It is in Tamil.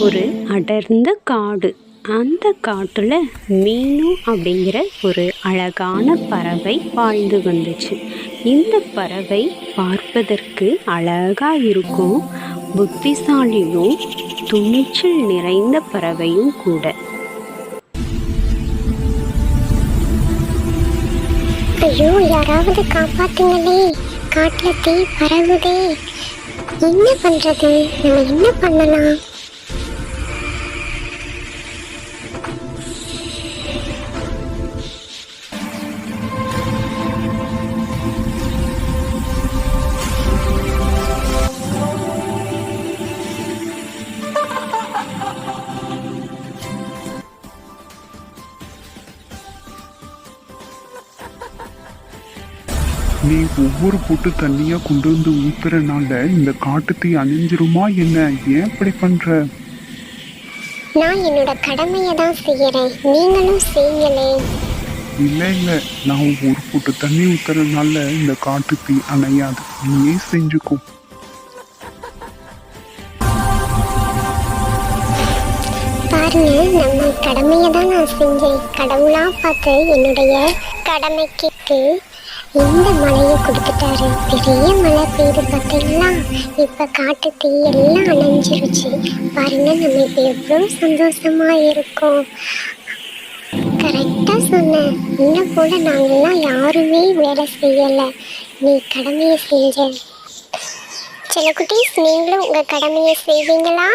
ஒரு அடர்ந்த காடு. அந்த காட்டில் மீனு அப்படிங்கிற ஒரு அழகான பறவை வாழ்ந்து வந்துச்சு. இந்த பறவை பார்ப்பதற்கு அழகா இருக்கும் புத்திசாலியும் துணிச்சல் நிறைந்த பறவையும் கூட. ஐயோ யாராவது காப்பாத்துங்களே. காட்டுல தீ பரவுதே. என்ன பண்றது? நம்ம என்ன பண்ணலாம்? நீ ஒவ்வொரு பொட்டு தண்ணியா கொண்டு வந்து ஊத்துறனால இந்த காட்டுத்தீ அணிஞ்சிருமா என்ன? ஏன் இப்படி பண்ற? நான் என்னோட கடமையை தான் செய்யறேன். நீங்களும் செய்யுங்களே. இல்ல இல்ல. நான் ஒரு பொட்டு தண்ணி ஊத்துறதுனால இந்த காட்டுத்தீ அணையாது. நீயே செஞ்சுக்கோ. பாருங்க நம்ம கடமையை தான் நான் செஞ்சேன். கடவுளா பார்த்து என்னுடைய கடமைக்கு எந்த மழையை கொடுத்துட்டாரு? பெரிய மழை பெய்யுது பார்த்தீங்களா? இப்ப காட்டு தீ எல்லாம் அணைஞ்சிருச்சு. பாருங்க நம்ம இப்ப எவ்வளவு சந்தோஷமா இருக்கோம். கரெக்டா சொன்ன. இன்னும் கூட நாங்கெல்லாம் யாருமே வேலை செய்யல. நீ கடமையை செஞ்ச. சில குட்டீஸ் நீங்களும் உங்க கடமையை செய்வீங்களா?